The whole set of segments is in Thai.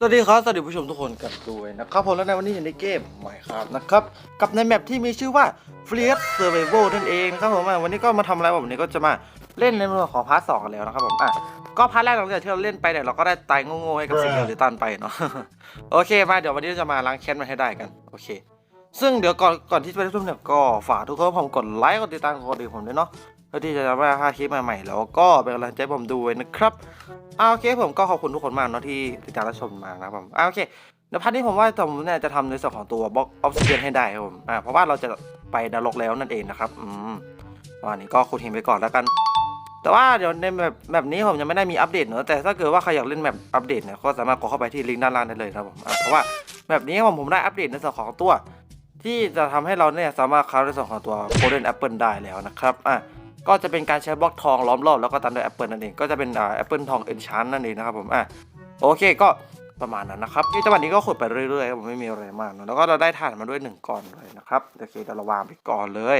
สวัสดีครับ สวัสดีผู้ชมทุกคนกันด้วยนะครับผมและในวันนี้อยู่ในเกมใหม่ครับนะครับ กับในแมปที่มีชื่อว่า f r e e Survival นั่นเองนะครับผมวันนี้ก็มาทำอะไรวันนี้ก็จะมาเล่นในเรื่องของพาร์ทสองกันแล้วนะครับผมอะก็พาร์ทแรกหลังจากที่เราเล่นไปเนี่ยเราก็ได้ตายโง่ๆให้กับสิ่งเดลิตันไปเนาะโอเคมาเดี๋ยววันนี้เราจะมาล้างแค้นมันให้ได้กันโอเคซึ่งเดี๋ยวก่อนก่อนที่จะไปรับชมเนี่ยก็ฝากทุกคนผมกดไลค์กดติดตามกดติดผมด้วยเนาะ เพื่อที่จะไม่พลาคลิปใหม่ๆ แล้วก็เป็นกำลังใจผมด้วยนะครับอ่าโอเคผมก็ขอบคุณทุกคนมากเนาะที่ติดตามรับชมมานะผมอ่าโอเคเดี๋ยวพันนี้ผมว่าผมเนี่ยจะทำในส่วนของตัวบล็อกออฟซิเดียนให้ได้ครับผมอ่าเพราะว่าเราจะไปนรกแล้วนั่นเองนะครับอืมวันนี้ก็ขุดหินไปก่อนแล้วกัน แต่ว่าเดี๋ยวในแบบแบบนี้ผมยังไม่ได้มีอัปเดตเนอะแต่ถ้าเกิดว่าใครอยากเล่นแบบอัปเดตเนี่ยก็สามารถกดเข้าไปที่ลิงก์ด้านล่างได้เลยนะครับผมเพราะว่าแบบนี้ผมผมได้อัปเดตในส่วนของตัว ที่จะทำให้เราเนี่ยสามารถค้าในส่วนของตัว Golden Apple ได้แล้วนะครับอะ ก็จะเป็นการใช้บล็อกทองล้อมรอบแล้วก็ตามด้วยแอปเปิลนั่นเองก็จะเป็นอ่าแอปเปิลทองเอนชานนั่นเองนะครับผมอะโอเคก็ประมาณนั้นนะครับที่จังหวัดนี้ก็ขุดไปเรื่อยๆผมไม่มีอะไรมากเนอะแล้วก็เราได้ถ่านมาด้วยหนึ่งก้อนเลยนะครับโอเคเดี๋ยวเราวางไปก่อนเลย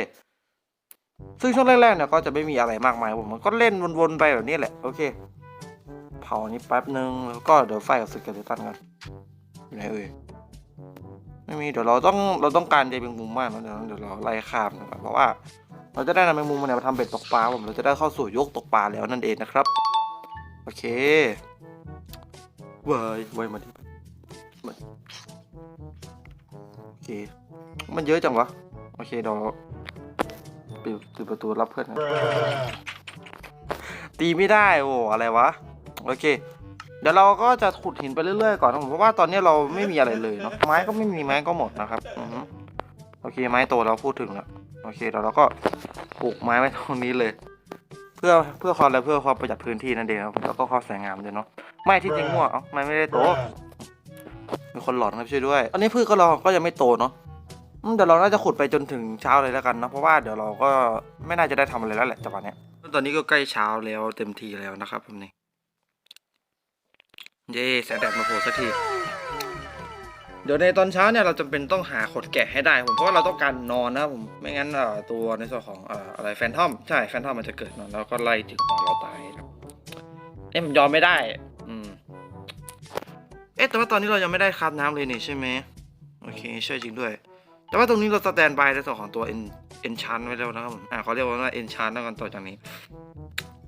ซึ่งช่วงแรกๆเนี่ยก็จะไม่มีอะไรมากมายผมมันก็เล่นวนๆไปแบบนี้แหละโอเค เผานนี้แป๊บนึงแล้วก็เดี๋ยวไฟกับสเกเลตันกันอยู่ไหนเอ่ยไม่มีเดี๋ยวเราต้องเราต้องการใจเป็นมุมมากนะเดี๋ยวเดี๋ยวเราไล่ข้ามนะครับเพราะว่า เราจะได้นำแมงมุมมาเนี่ยมาทำเบ็ดตกปลาผมเราจะได้เข้าสู่ยุคตกปลาแล้วนั่นเองนะครับ โอเคเว้ยเว้ยมาดิมาโอเค มันเยอะจังวะ โอเคเดี๋ยวปิดปิดประตูรับเพื่อนนะตีไม่ได้โอ้อะไรวะ โอเค เดี๋ยวเราก็จะขุดหินไปเรื่อยๆก่อนผมเพราะว่าตอนนี้เราไม่มีอะไรเลยเนาะไม้ก็ไม่มีไม้ก็หมดนะครับอโอเคไม้โตเราพูดถึงแล้ว โอเคเดี๋ยวเราก็ปลูกไม้ไว้ตรงนี้เลย เพื่อเพื่อความอะไรเพื่อความประหยัดพื้นที่นั่นเองครับแล้วก็ความสวยงามด้วยเนาะไม่ที่จริงมั่วเอ้าไม่ไม่ได้โตมีคนหลอนครับช่วยด้วย อันนี้พืชก็เราก็ยังไม่โตเนาะเดี๋ยวเราน่าจะขุดไปจนถึงเช้าเลยแล้วกันเนาะเพราะว่าเดี๋ยวเราก็ไม่น่าจะได้ทำอะไรแล้วแหละจังหวะเนี้ยตอนนี้ก็ใกล้เช้าแล้วเต็มทีแล้วนะครับผมนี่เย้แสงแดดมาโผล่สักที เดี๋ยวในตอนเช้าเนี่ยเราจำเป็นต้องหาขดแกะให้ได้ผมเพราะว่าเราต้องการนอนนะผมไม่งั้นเอ่อตัวในส่วนของเอ่ออะไรแฟนทอมใช่แฟนทอมมันจะเกิดนอนแล้วก็ไล่ถึงตอนเราตายครับเอ๊ะผมยอมไม่ได้ อืมเอ๊ะแต่ว่าตอนนี้เรายังไม่ได้คาบน้ำเลยนี่ใช่ไหมโอเคใช่จริงด้วย แต่ว่าตรงนี้เราสแตนบายในส่วนของตัวเอ็นเอ็นชันไว้แล้วนะครับผมอ่าเขาเรียกว่าเอ็นชันแล้วกันต่อจากนี้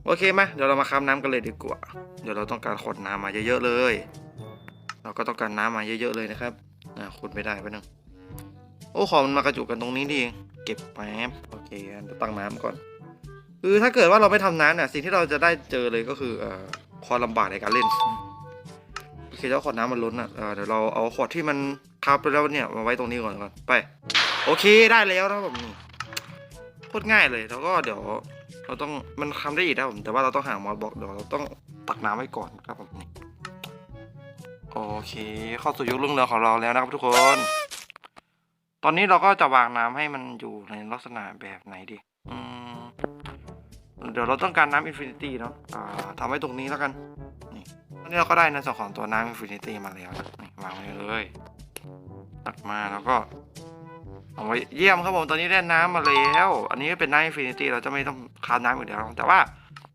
โอเคไหมเดี๋ยวเรามาคาบน้ำกันเลยดีกว่า เดี๋ยวเราต้องการขดน้ำมาเยอะๆเลย เราก็ต้องการน้ำมาเยอะๆเลยนะครับ อ่าขุดไม่ได้ไปนึงโอ้ของมันมากระจุกกันตรงนี้นี่เก็บแป๊บโอเคเดี๋ยวตั้งน้ำก่อน คือถ้าเกิดว่าเราไม่ทำน้ำเนี่ยสิ่งที่เราจะได้เจอเลยก็คือเอ่อความลำบากในการเล่นโอเคเจ้าขวดน้ำมันล้นอะเดี๋ยวเราเอาขวดที่มันคับไปแล้วเนี่ยมาไว้ตรงนี้ก่อนก่อนไป โอเคได้แล้วนะครับผมนี่โคตรง่ายเลยแล้วก็เดี๋ยวเราต้องมันทำได้อีกนะผมแต่ว่าเราต้องหามอสบอกเดี๋ยวเราต้องตักน้ำไว้ก่อนครับผมนี่ โอเค เข้าสู่ยุครุ่งเรืองของเราแล้วนะครับทุกคน ตอนนี้เราก็จะวางน้ำให้มันอยู่ในลักษณะแบบไหนดีอืมเดี๋ยวเราต้องการน้ำอินฟินิตี้เนาะอ่าทำไว้ตรงนี้แล้วกัน นี่ตอนนี้เราก็ได้ในส่วนของตัวน้ำอินฟินิตี้มาแล้วนี่วางไว้เลยตักมาแล้วก็เอาไว้เยี่ยมครับผมตอนนี้ได้น้ำมาแล้ว อันนี้เป็นน้ำอินฟินิตี้เราจะไม่ต้องคาน้ำอีกแล้วแต่ว่า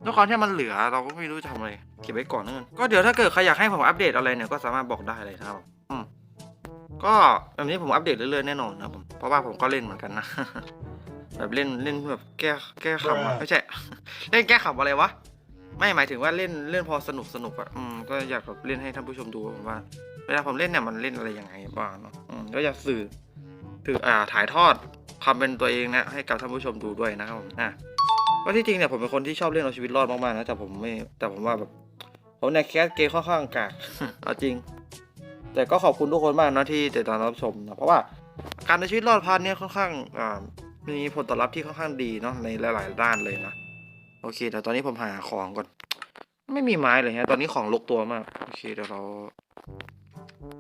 ด้วยความที่มันเหลือเราก็ไม่รู้จะทำอะไรเก็บไว้ก่อนนั่นก็เดี๋ยวถ้าเกิดใครอยากให้ผมอัปเดตอะไรเนี่ยก็สามารถบอกได้เลยนะครับอืมก็แบบนี้ผมอัปเดตเรื่อยๆแน่นอนนะครับผมเพราะว่าผมก็เล่นเหมือนกันนะแบบเล่นเล่นแบบแก้แก้ขำอะไม่ใช่ เล่นแก้ขำอะไรวะไม่หมายถึงว่าเล่นเล่นพอสนุกสนุกอะอืมก็อยากแบบเล่นให้ท่านผู้ชมดูผมว่า เวลาผมเล่นเนี่ยมันเล่นอะไรยังไงบ้างเนาะอืมก็อยากสื่อถืออ่าถ่ายทอดความเป็นตัวเองเนี่ยให้กับท่านผู้ชมดูด้วยนะครับผมอะ ก็ที่จริงเนี่ยผมเป็นคนที่ชอบเล่นเอาชีวิตรอดมากๆนะแต่ผมไม่แต่ผมว่าแบบผมเนี่ยแคสเกมค่อนข้างกากเอาจริง แต่ก็ขอบคุณทุกคนมากนะที่ติดตามรับชมนะเพราะว่าการในชีวิตรอดพาร์ทเนี้ยค่อนข้างอ่ามีผลตอบรับที่ค่อนข้างดีเนาะในหลาย ๆ ด้านเลยนะโอเคเดี๋ยวตอนนี้ผมหาของก่อน ไม่มีไม้เลยฮะตอนนี้ของลกตัวมากโอเคเดี๋ยวเรา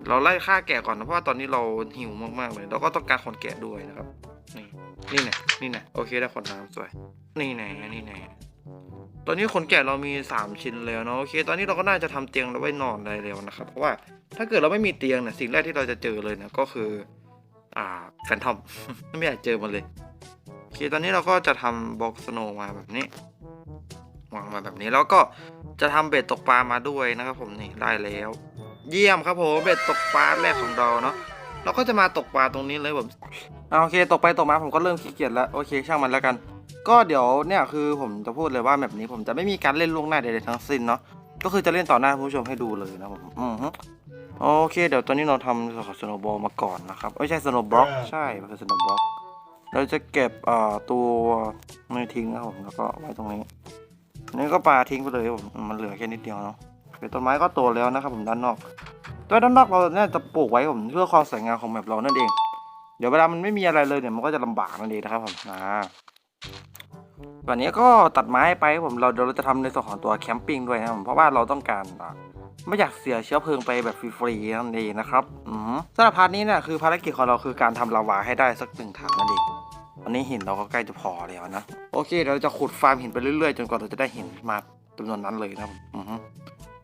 เราไล่ฆ่าแกะก่อนนะเพราะว่าตอนนี้เราหิวมากๆเลยเราก็ต้องการคนแกะด้วยนะครับ นี่นี่ไงนี่ไงโอเคได้คนน้ำสวย นี่ไงนี่ไงตอนนี้ขนแกะเรามี 3 ชิ้นแล้วเนาะโอเค ตอนนี้เราก็น่าจะทำเตียงเราไว้นอนได้แล้วนะครับ เพราะว่าถ้าเกิดเราไม่มีเตียงเนี่ยสิ่งแรกที่เราจะเจอเลยนี่ยก็คือ อ่าแฟนทอมไม่อยากเจอมันเลยโอเคตอนนี้เราก็จะทำบล็อกสโนมาแบบนี้วางมาแบบนี้แล้วก็จะทำเบ็ดตกปลามาด้วยนะครับผมนี่ได้แล้ว เยี่ยมครับผมเบ็ดตกปลาแรกของเราเนาะ เราก็จะมาตกปลาตรงนี้เลยผมอ่าโอเคตกไปตกมาผมก็เริ่มขี้เกียจแล้วโอเคช่างมันแล้วกัน ก็เดี๋ยวเนี่ยคือผมจะพูดเลยว่าแบบนี้ผมจะไม่มีการเล่นล่วงหน้าใดๆทั้งสิ้นเนาะก็คือจะเล่นต่อหน้าคุณผู้ชมให้ดูเลยนะผมอือฮึโอเค เดี๋ยวตอนนี้เราทำส่วนของสโนว์บอลมาก่อนนะครับไม่ใช่สโนว์บล็อกใช่มันคือสโนว์บล็อกเราจะเก็บเอ่อตัวไม่ทิ้งนะครับผมแล้วก็ไว้ตรงนี้อันนี่ก็ปาทิ้งไปเลยครับผมมันเหลือแค่นิดเดียวเนาะเป็นต้นไม้ก็โตแล้วนะครับผมด้านนอก ตัวด้านนอกเราเนี่ยจะปลูกไว้ผมเพื่อความสวยงามของแบบเรานั่นเอง เดี๋ยวเวลามันไม่มีอะไรเลยเนี่ยมันก็จะลำบากนั่นเองนะครับผมอ่าวันนี้ก็ตัดไม้ไปผมเราเดี๋ยวเราจะทำในส่วนของตัวแคมปิ้งด้วยนะผมเพราะว่าเราต้องการไม่อยากเสียเชื้อเพลิงไปแบบฟรีๆนั่นเองนะครับอืมสำหรับพาร์ทนี้เนี่ยคือภารกิจของเราคือการทำลาวาให้ได้สักหนึ่งถังนั่นเองวันนี้หินเราก็ใกล้จะพอแล้วนะ โอเคเราจะขุดฟาร์มหินไปเรื่อยๆ จนกว่าเราจะได้หินมาจำนวนนั้นเลยนะครับผม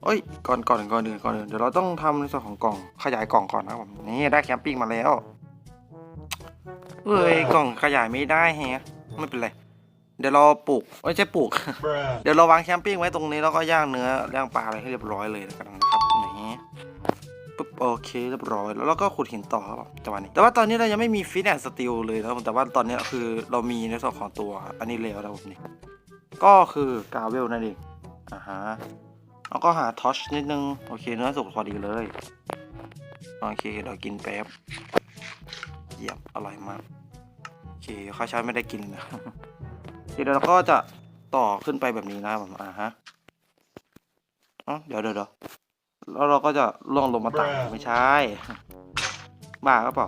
เอ้ยก่อนก่อนก่อนอื่นก่อนอื่นเดี๋ยวเราต้องทำในส่วนของกล่องขยายกล่องก่อนนะครับผมนี่ได้แคมปิ้งมาแล้วเอ้ยกล่องขยายไม่ได้แฮะไม่เป็นไรเดี๋ยวเราปลูกไม่ใช่ปลูก Bruh. เดี๋ยวเราวางแคมปิ้งไว้ตรงนี้แล้วก็ย่างเนื้อย่างปลาอะไรให้เรียบร้อยเลยแล้วกันนะครับนี่ปุ๊บโอเคเรียบร้อยแล้วเราก็ขุดหินต่อครับจังหวะนี้ แต่ว่าตอนนี้เรายังไม่มีฟิตแอนด์สติลเลยนะครับแต่ว่าตอนนี้คือเรามีในส่วนของตัวอันนี้แล้วนะครับผมนี่ก็คือกาเวลนั่นเองอ่าฮะ แล้วก็หาทอชนิดนึง โอเคเนื้อสุกพอดีเลย โอเคเดี๋ยวกินแป๊บเยี่ยมอร่อยมาก โอเคข้าวเช้าไม่ได้กินเลยนะเดี๋ยวเราก็จะต่อขึ้นไปแบบนี้นะครับผมอ่าฮะอ๋อเดี๋ยวเดี๋ยวเดี๋ยวแล้วเราก็จะล่วงลงมาตายไม่ใช่บ้าก็เปล่า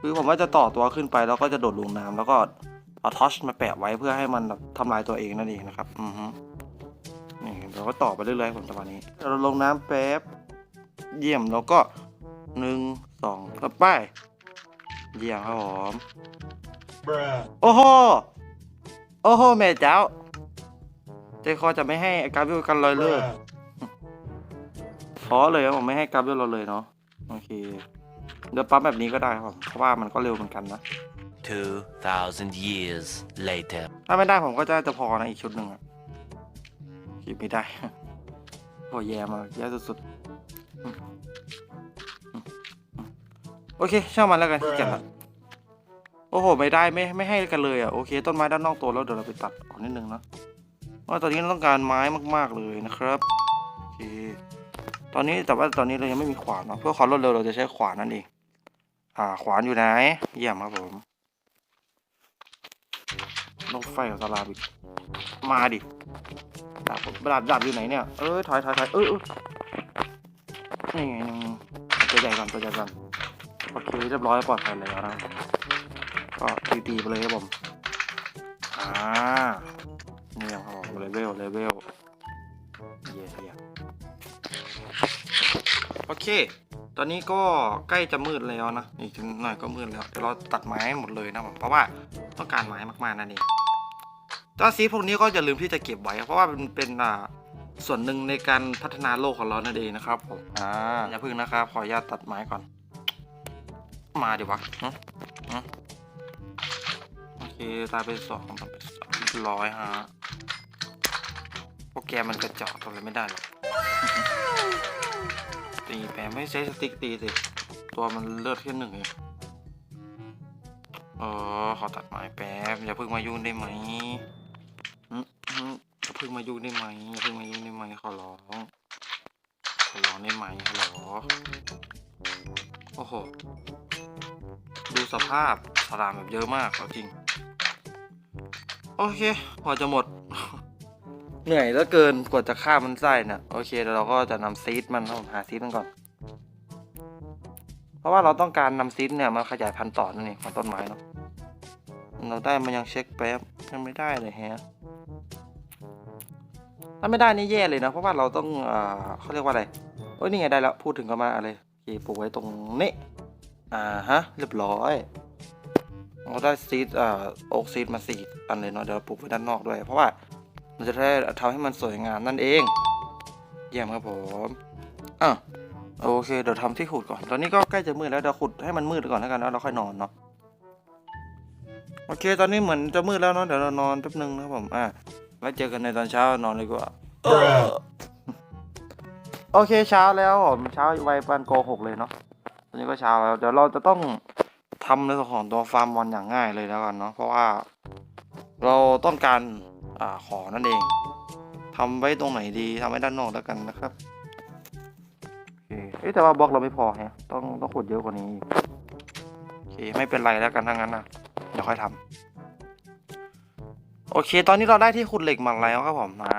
คือผมว่าจะต่อตัวขึ้นไปแล้วก็จะโดดลงน้ำแล้วก็เอาทอชมาแปะไว้เพื่อให้มันแบบทำลายตัวเองนั่นเองนะครับ อือฮึนี่ เราก็ต่อไปเรื่อยๆผมจังหวะนี้ เราลงน้ำแป๊บ เยี่ยมแล้วก็หนึ่งสองก็ไป เยี่ยมครับผม Bruh. โอ้โห โอ้โห แม่เจ้าใจคอจะไม่ให้กราฟิวกันลอยเลิก Bruh. ขอเลยครับผมไม่ให้กราฟิวเราเลยเนาะโอเค เดี๋ยวปั๊มแบบนี้ก็ได้ครับผมเพราะว่ามันก็เร็วเหมือนกันนะ2,000 years later. ถ้าไม่ได้ผมก็จะจะพอนะอีกชุดหนึ่งอะ คิดไม่ได้โอ้แย่มากแย่สุดๆอืมอืมอืมโอเคช่างมันแล้วกันขี้เกียจละโอ้โห ไม่ได้ไม่ไม่ให้กันเลยอะโอเค ต้นไม้ด้านนอกตัวแล้วเดี๋ยวเราไปตัดออกนิดนึงนะว่าตอนนี้เราต้องการไม้มากๆเลยนะครับโอเคตอนนี้แต่ว่าตอนนี้เรายังไม่มีขวานเนาะเพื่อความรวดเร็วเราจะใช้ขวานนั่นเองอ่าขวานอยู่ไหนเยี่ยมครับผมนกไฟกับสลาบิกมาดิ ดาบดาบดาบอยู่ไหนเนี่ย เอ้ยถอยถอยถอยเอ้ยเอ้ยนี่ไงตัวใหญ่ก่อนตัวใหญ่ก่อนโอเคเรียบร้อยปลอดภัยแล้วนะก็ตีตีๆไปเลยครับผมอ่านี่ครับผมเลเวลเลเวลเย่เย่โอเค ตอนนี้ก็ใกล้จะมืดแล้วนะ อีกหน่อยก็มืดแล้ว เดี๋ยวเราตัดไม้ให้หมดเลยนะผม เพราะว่าต้องการไม้มากๆนั่นเอง แตัวซีดพวกนี้ก็อย่าลืมที่จะเก็บไว้ เพราะว่ามันเป็นอ่าส่วนหนึ่งในการพัฒนาโลกของเรานั่นเองนะครับผมอ่าอย่าพึ่งนะครับ ขออนุญาตตัดไม้ก่อน มาดิวะฮะฮะโอเคตายไปสองตายไปสองเรียบร้อยฮะโปรแกรมมันกระจอกทำอะไรไม่ได้หรอกตีแปมไม่ใช้สติ๊กตีสิตัวมันเลือดแค่หนึ่งเองเออขอตัดไม้แป๊บอย่าเพิ่งมายุ่งได้ไหม อย่าเพิ่งมายุ่งได้ไหมอย่าเพิ่งมายุ่งได้ไหมขอร้อง ขอร้องได้ไหมฮัลโหลโอ้โห ดูสภาพสลามแบบเยอะมากเอาจริง โอเค พอจะหมด เหนื่อยเหลือเกินกว่าจะฆ่ามันไส้น่ะโอเคเดี๋ยวเราก็จะนำซีดมันครับหาซีดมันก่อน เพราะว่าเราต้องการนำซีดเนี่ยมาขยายพันธุ์ต่อนั่นเองของต้นไม้เนาะเราได้มันยังเช็คแป๊บยังไม่ได้เลยแฮะ ถ้าไม่ได้นี่แย่เลยนะ เพราะว่าเราต้องอ่าเขาเรียกว่าอะไรโอ้ยนี่ไงได้แล้วพูดถึงก็มาอะไรโอเคปลูกไว้ตรงนี้อ่าฮะเรียบร้อยเราได้ซีดอ่าโอ๊กซีดมาสี่อันเลยเนาะเดี๋ยวเราปลูกไว้ด้านนอกด้วย เพราะว่ามันจะได้ทำให้มันสวยงามนั่นเอง เยี่ยมครับผมอะโอเคเดี๋ยวทำที่ขุดก่อน ตอนนี้ก็ใกล้จะมืดแล้วเดี๋ยวขุดให้มันมืดก่อนแล้วกันแล้วเราค่อยนอนเนาะโอเค ตอนนี้เหมือนจะมืดแล้วเนาะเดี๋ยวเรานอนแป๊บนึงนะครับผมอะ ไว้เจอกันในตอนเช้านอนเลยดีกว่า Bruh. โอเคเช้าแล้วผมเช้าวัยปันโกหกเลยเนาะตอนนี้ก็เช้าแล้วเดี๋ยวเราจะต้องทำในส่วนของตัวฟาร์มบอลอย่างง่ายเลยแล้วกันเนาะเพราะว่า เราต้องการอ่าของนั่นเองทำไว้ตรงไหนดีทำไว้ด้านนอกแล้วกันนะครับโอเคเอ๊ะแต่ว่าบล็อกเราไม่พอแฮะต้องต้องขุดเยอะกว่านี้อีกโอเคไม่เป็นไรแล้วกันถ้างั้นนะเดี๋ยวค่อยทำ โอเค ตอนนี้เราได้ที่ขุดเหล็กมาแล้วครับผมนะ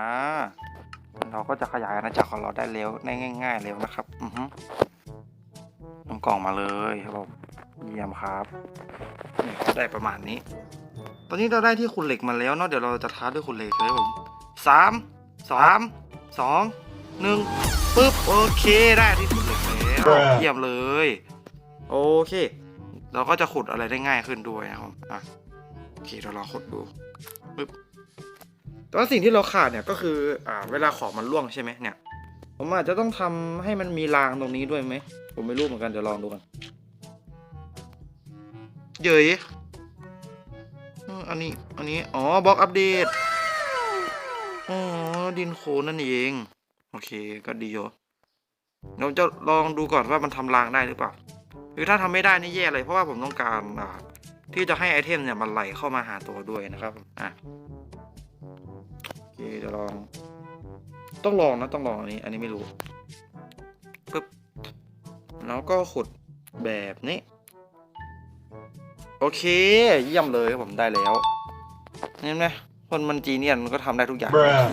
เราก็จะขยายอาณาจักรของเราได้เร็วได้ง่าย ๆ เร็วนะครับ อือฮึนำกล่องมาเลยครับผมเยี่ยมครับนี่ก็ได้ประมาณนี้ ตอนนี้เราได้ที่ขุดเหล็กมาแล้วเนาะเดี๋ยวเราจะท้าด้วยขุดเหล็กเลยครับผมสามสามสองหนึ่งปึ๊บโอเคได้ที่ขุดเหล็กแล้ว Bruh เยี่ยมเลย โอเค เราก็จะขุดอะไรได้ง่ายขึ้นด้วยนะครับอะ โอเคเราลองขุดดูปึ๊บแต่ว่าสิ่งที่เราขาดเนี่ยก็คืออ่าเวลาของมันร่วงใช่ไหมเนี่ย ผมอาจจะต้องทำให้มันมีรางตรงนี้ด้วยไหม ผมไม่รู้เหมือนกันเดี๋ยวลองดูกัน เย้ยเอออันนี้ อันนี้ อ๋อบล็อกอัปเดต อ๋อ ดินโคลนนั่นเอง โอเค ก็ดีอยู่เราจะลองดูก่อนว่ามันทำรางได้หรือเปล่าคือถ้าทำไม่ได้นี่แย่เลยเพราะว่าผมต้องการอ่า ที่จะให้ไอเทมเนี่ยมันไหลเข้ามาหาตัวด้วยนะครับอะโอเคเดี๋ยวลอง ต้องลองนะต้องลองอันนี้ อันนี้ไม่รู้ปึ๊บแล้วก็ขุดแบบนี้ โอเคเยี่ยมเลยผมได้แล้วเห็นไหมคนมันจีเนียนมันก็ทำได้ทุกอย่าง Bruh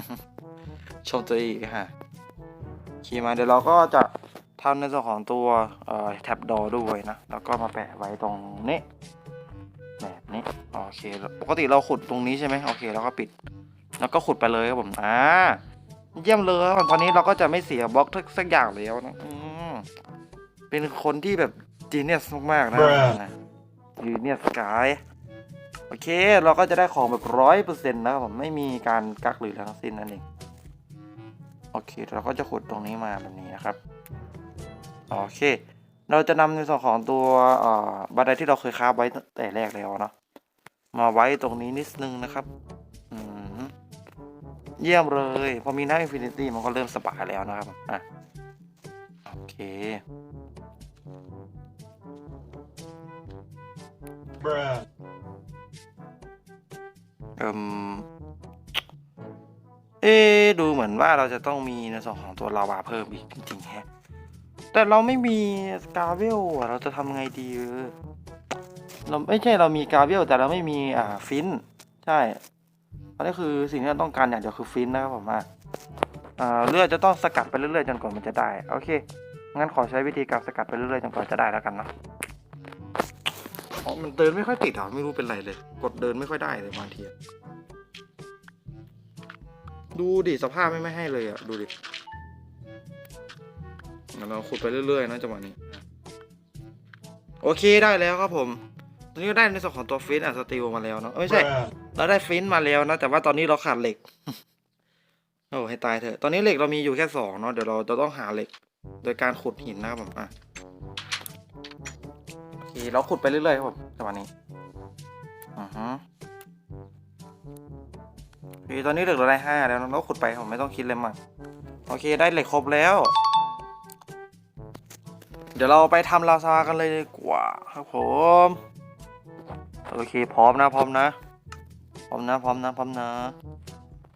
ชมตัวเองฮะขี่มาเดี๋ยวเราก็จะทำในส่วนของตัวแท็บดอด้วยนะ แล้วก็มาแปะไว้ตรงนี้ เค ปกติเราขุดตรงนี้ใช่ไหมโอเคแล้วก็ปิด แล้วก็ขุดไปเลยครับผมอ่าเยี่ยมเลยครับตอนนี้เราก็จะไม่เสียบล็อกทุกสักอย่างแล้วนะอืมเป็นคนที่แบบจีเนียสมากๆนะ Bruh จีเนียสกายโอเค เราก็จะได้ของแบบร้อยเปอร์เซ็นต์นะครับผมไม่มีการกักหรืออะไรทั้งสิ้นนั่นเองโอเค เราก็จะขุดตรงนี้มาแบบนี้นะครับโอเค เราจะนำในส่วนของตัวเอ่อบันไดที่เราเคยคราฟไว้ตั้งแต่แรกแล้วเนาะ มาไว้ตรงนี้นิดนึงนะครับอืมเยี่ยมเลย พอมีหน้าอินฟินิตี้มันก็เริ่มสบายแล้วนะครับ อะ โอเค Bruh เอิมเอะดูเหมือนว่าเราจะต้องมีในส่วนของตัวลาวาเพิ่มอีกจริงๆแฮะ แต่เราไม่มีกาเวลอะเราจะทำไงดีเออ เราไม่ใช่เรามีกาเบียวลแต่เราไม่มีอ่าฟินใช่อันนี้คือสิ่งที่เราต้องการอย่างเดียวคือฟินนะครับผมอะอ่าเลือดจะต้องสกัดไปเรื่อยๆจนกว่ามันจะได้โอเคงั้นขอใช้วิธีการสกัดไปเรื่อยๆจนกว่าจะได้แล้วกันเนาะอ๋อมันเดินไม่ค่อยติดอะไม่รู้เป็นไรเลย กดเดินไม่ค่อยได้เลยบางทีดูดิสภาพไม่ไม่ให้เลยอะดูดิเราขุดไปเรื่อยๆนะจังหวะนี้ โอเคได้แล้วครับผม ตอนนี้ก็ได้ในส่วนของตัวฟินอะสตีลมาแล้วเนาะเอ้ยไม่ใช่ Bruh เราได้ฟินมาแล้วนะแต่ว่าตอนนี้เราขาดเหล็ก โอ้ให้ตายเถอะตอนนี้เหล็กเรามีอยู่แค่สองเนาะเดี๋ยวเราจะต้องหาเหล็ก โดยการขุดหินนะครับผมอะโอเคเราขุดไปเรื่อยๆครับผมจังหวะนี้อือฮึโอเคตอนนี้เหล็กเราได้ห้าแล้วเราขุดไปผมไม่ต้องคิดเลยมั้งโอเคได้เหล็กครบแล้ว เดี๋ยวเราไปทำลาซากันเลยดีกว่าครับผม โอเคพร้อมนะพร้อมนะพร้อมนะพร้อมนะพร้อมนะ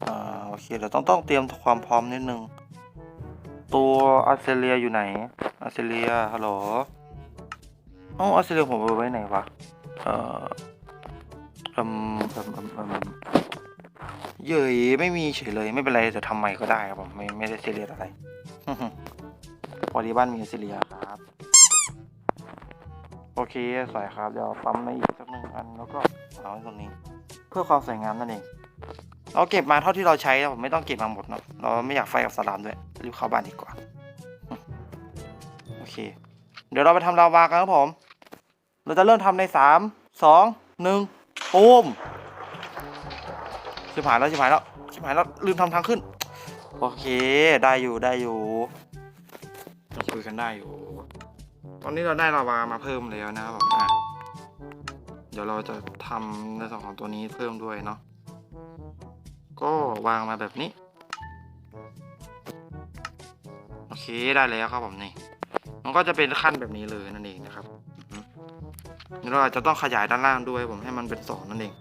อ่าโอเคเดี๋ยวต้องต้องเตรียมความพร้อมนิดนึงตัวออสเตรเลียอยู่ไหนออสเตรเลียฮัลโหลอ๋อออสเตรเลียผมเอาไว้ไหนวะเอ่ออืมอืมอืมอืมเย้ยไม่มีเฉยเลยไม่เป็นไรจะทำใหม่ก็ได้ครับผมไม่ไม่ได้ซีเรียสอะไรพอดีบ้านมีออสเตรเลียครับ โอเคสวยครับ เดี๋ยวปั๊มมาอีกสักหนึ่งอันแล้วก็เอาไว้ตรงนี้ เพื่อความสวยงามนั่นเองเราเก็บมาเท่าที่เราใช้นะผมไม่ต้องเก็บมาหมดเนาะเราไม่อยากไฟกับสลามด้วยรีบเข้าบ้านดีกว่าโอเค เดี๋ยวเราไปทำลาวากันครับผม เราจะเริ่มทำในสามสองหนึ่งปูมชิบหายแล้วชิบหายแล้วชิบหายแล้วลืมทำทางขึ้น โอเค ได้อยู่ได้อยู่เราคุยกันได้อยู่ อนนี้เราได้ลาวามาเพิ่มแล้วนะครับผมอะเดี๋ยวเราจะทำในส่วนของตัวนี้เพิ่มด้วยเนาะก็วางมาแบบนี้ โอเคได้แล้วครับผมนี่ มันก็จะเป็นขั้นแบบนี้เลยนั่นเองนะครับเราอาจจะต้องขยายด้านล่างด้วยผมให้มันเป็นสองนั่นเอง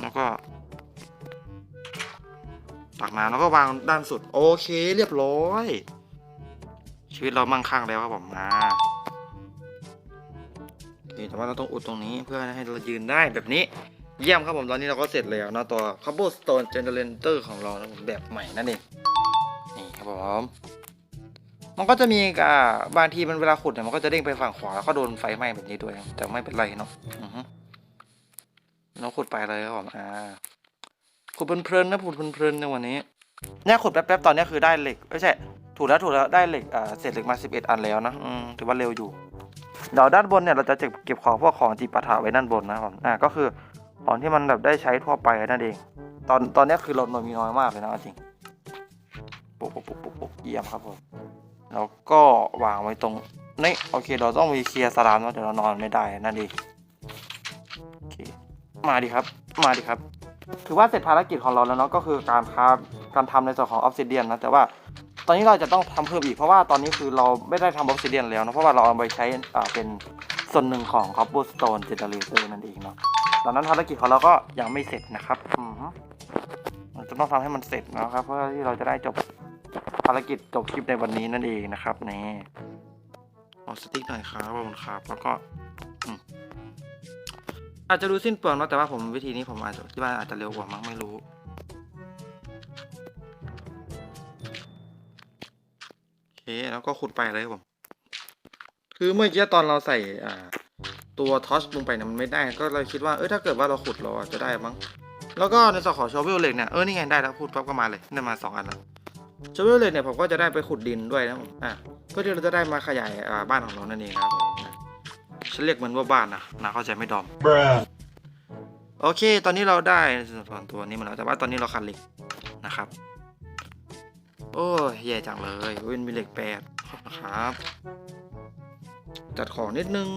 แล้วก็ ตักน้ำแล้วก็วางด้านสุด โอเคเรียบร้อย ชีวิตเรามั่งคั่งแล้วครับผมมาแต่ว่าเราต้องอุดตรงนี้เพื่อให้เรายืนได้แบบนี้ เยี่ยมครับผมตอนนี้เราก็เสร็จแล้วนะตัว cobblestone generator ของเราแบบใหม่นั่นเองนี่ครับผมมันก็จะมีอ่าบางทีมันเวลาขุดเนี่ยมันก็จะเด้งไปฝั่งขวาแล้วก็โดนไฟไหม้แบบนี้ด้วย แต่ไม่เป็นไรเนาะเราขุดไปเลยครับผมอ่า ขุดเพลินๆนะขุดเพลินๆในวันนี้เนี่ยขุดแป๊บๆตอนนี้คือได้เหล็กไม่ใช่ถูกแล้วถูกแล้วได้เหล็กอ่าเศษเหล็กมา 11 อันแล้วนะอืมถือว่าเร็วอยู่เดี๋ยวด้านบนเนี่ยเราจะเก็บของพวกของจีปาถะไว้ด้านบนนะครับอ่าก็คือของที่มันแบบได้ใช้ทั่วไปนั่นเอง ตอนตอนนี้คือเรามีน้อยมากเลยนะจริงปุ๊บปุ๊บปุ๊บปุ๊บเยี่ยมครับผมแล้วก็วางไว้ตรงนี่โอเค เราต้องมีเคลียร์สลามเนาะเดี๋ยวเรานอนไม่ได้นั่นเองโอเคมาดิครับ มาดิครับ ถือว่าเสร็จภารกิจของเราแล้วเนาะก็คือการคราฟการทำในส่วนของออฟซิเดียนนะแต่ว่าตอนนี้เราจะต้องทำเพิ่มอีกเพราะว่าตอนนี้คือเราไม่ได้ทำออฟซิเดียนแล้วนะเพราะว่าเราเอาไปใช้อ่าเป็นส่วนหนึ่งของคอ b บ e s t o n e generator นั่นเองเนาะตอนนั้นภารกิจของเราก็ยังไม่เสร็จนะครับอือจะต้องทำให้มันเสร็จนะครับ เพื่อที่เราจะได้จบภารกิจจบคลิปในวันนี้นั่นเองนะครับนี่เอาสติ๊กหน่อยครับขอบคุณครับแล้วก็ อาจจะดูสิ้นเปลืองเนาะแต่ว่าผมวิธีนี้ผมอาจจะที่บ้านอาจจะเร็วกว่ามั้งไม่รู้ โอเค แล้วก็ขุดไปเลยครับผม คือเมื่อกี้ตอนเราใส่อ่าตัวทอชลงไปเนี่ยมันไม่ได้ก็เลยคิดว่าเออถ้าเกิดว่าเราขุดเราจะได้มั้งแล้วก็ในส่วนของชอเวลเหล็กเนี่ยเออนี่ไงได้แล้วพูดปั๊บก็มาเลยได้มาสองอันแล้วชอเวลเหล็กเนี่ยผมก็จะได้ไปขุดดินด้วยนะผมอะเพื่อที่เราจะได้มาขยายอ่าบ้านของเรานั่นเองครับผม ฉันเรียกมันว่าบ้านนะนะเข้าใจไม่ดอม bruh, โอเค ตอนนี้เราได้ส่วนตัวนี้มาแล้ว แต่ว่าตอนนี้เราขาดเหล็กนะครับ โอ้ยแย่จังเลยเว้นมีเหล็กแปดขอบคุณครับ จัดของนิดนึง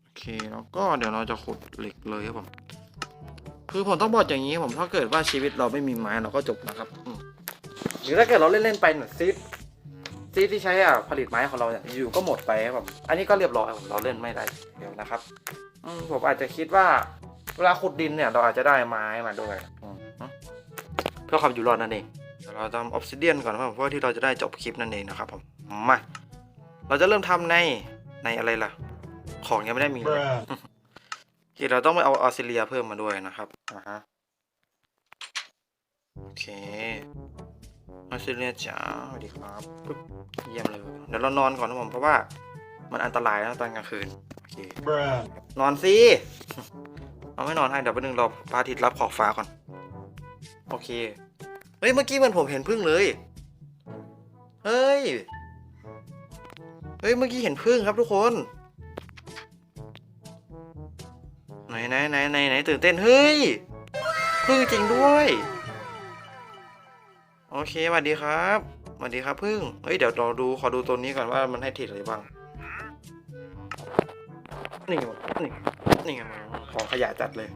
โอเค แล้วก็เดี๋ยวเราจะขุดเหล็กเลยครับผม คือผมต้องบอกอย่างนี้ผม ถ้าเกิดว่าชีวิตเราไม่มีไม้เราก็จบนะครับอืมหรือถ้าเกิดเราเล่น ๆ ไปเนี่ยซีด ซีดที่ใช้อะผลิตไม้ของเราเนี่ยอยู่ก็หมดไปครับผมอันนี้ก็เรียบร้อยผมเราเล่นไม่ได้เดี๋ยวนะครับอืมผมอาจจะคิดว่า เวลาขุดดินเนี่ยเราอาจจะได้ไม้มาด้วยอืมเพื่อความอยู่รอดนั่นเองเดี๋ยวเราทำออฟซิเดียนก่อนนะครับเพื่อที่เราจะได้จบคลิปนั่นเองนะครับผมมาเราจะเริ่มทำในในอะไรล่ะ ของยังไม่ได้มีเลย bruh, โอเคเราต้องไปเอาออสเตรเลียเพิ่มมาด้วยนะครับอ่าฮะโอเค ออสเตรเลียจ๋าสวัสดีครับปึ๊บเยี่ยมเลยเดี๋ยวเรานอนก่อนนะผมเพราะว่ามันอันตรายนะตอนกลางคืนโอเค bruh, นอนสิเอาไม่นอนให้เดี๋ยวแป๊บนึงรอพระอาทิตย์รับขอบฟ้าก่อน โอเคเฮ้ยเมื่อกี้เหมันผมเห็นพึ่งเลยเฮ้ยเฮ้ยเมื่อกี้เห็นพึ่งครับทุกคนไหนไหนไหนไหนไหนตื่นเต้นเฮ้ยพึ่งจริงด้วยโอ เคสวัสดีครับสวัสดีครับพึ่งเฮ้ยเดี๋ยวเราดูขอดูตัวนี้ก่อนว่ามันให้ทิศอะไรบ้างนี่วะนี่นี่ไงของขยะจัดเลย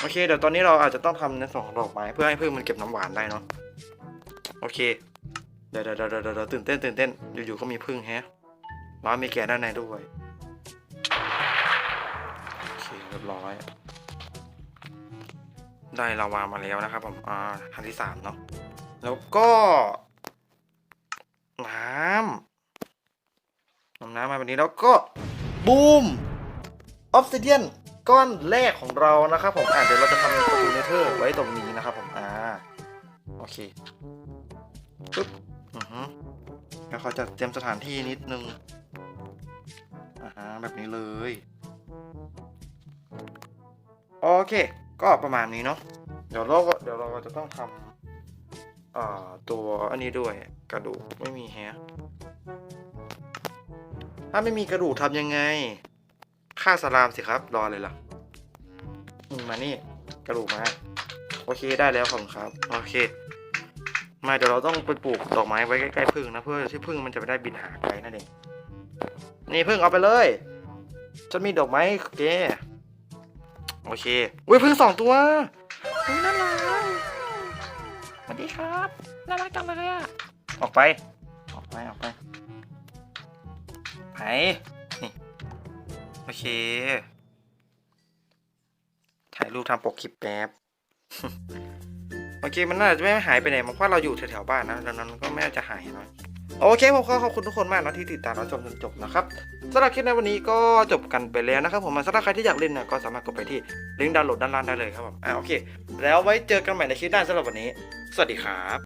โอเค เดี๋ยวตอนนี้เราอาจจะต้องทำในส่วนของดอกไม้เพื่อให้พึ่งมันเก็บน้ำหวานได้เนาะโอเคเดี๋ยวเดี๋ยวเดี๋ยวเดี๋ยวตื่นเต้นตื่นเต้นอยู่ๆก็มีพึ่งแฮะร้านมีแกด้านในด้วยโอเคเรียบร้อย ได้ลาวามาแล้วนะครับผมอ่าทันที่สามเนาะ แล้วก็ น้ำนำน้ำมาแบบนี้แล้วก็ บูมออฟซิเดียนก้อนแรกของเรานะครับผมอ่าเดี๋ยวเราจะทำประตูเนเธอร์ไว้ตรงนี้นะครับผมอ่าโอเคปึ๊บอือฮึแล้วเขาจะเตรียมสถานที่นิดนึงอ่าแบบนี้เลยโอเค ก็ประมาณนี้เนาะเดี๋ยวเราก็เดี๋ยวเราก็จะต้องทำ ตัวอันนี้ด้วยกระดูกไม่มีแฮะถ้าไม่มีกระดูกทำยังไงฆ่าสลามสิครับ รอเลยล่ะอืมมานี่กระดูกมา โอเคได้แล้วของครับ โอเค มาเดี๋ยวเราต้องไปปลูกดอกไม้ไว้ใกล้ๆพึ่งนะเพื่อที่พึ่งมันจะไม่ได้บินหาไกลนั่นเองนี่พึ่งเอาไปเลยฉันมีดอกไม้เกโอเคอุ้ยพึ่งสองตัวน่ารัก สวัสดีครับ น่ารักจังเลยอะออกไป ออกไป ออกไป ไป นี่ โอเค ถ่ายรูปทำปกคลิปแป๊บ โอเค มันน่าจะไม่หายไปไหนมันเพราะเราอยู่แถวๆบ้านนะ ดังนั้นก็ไม่น่าจะหายนะ โอเคผมขอขอบคุณทุกคนมากนะที่ติดตามรับชมจนจบนะครับสำหรับคลิปในวันนี้ก็จบกันไปแล้วนะครับผมสำหรับใครที่อยากเล่นนะก็สามารถกดไปที่ลิงก์ดาวน์โหลดด้านล่างได้เลยครับผมอ่าโอเค แล้วไว้เจอกันใหม่ในคลิปหน้าสำหรับวันนี้ สวัสดีครับ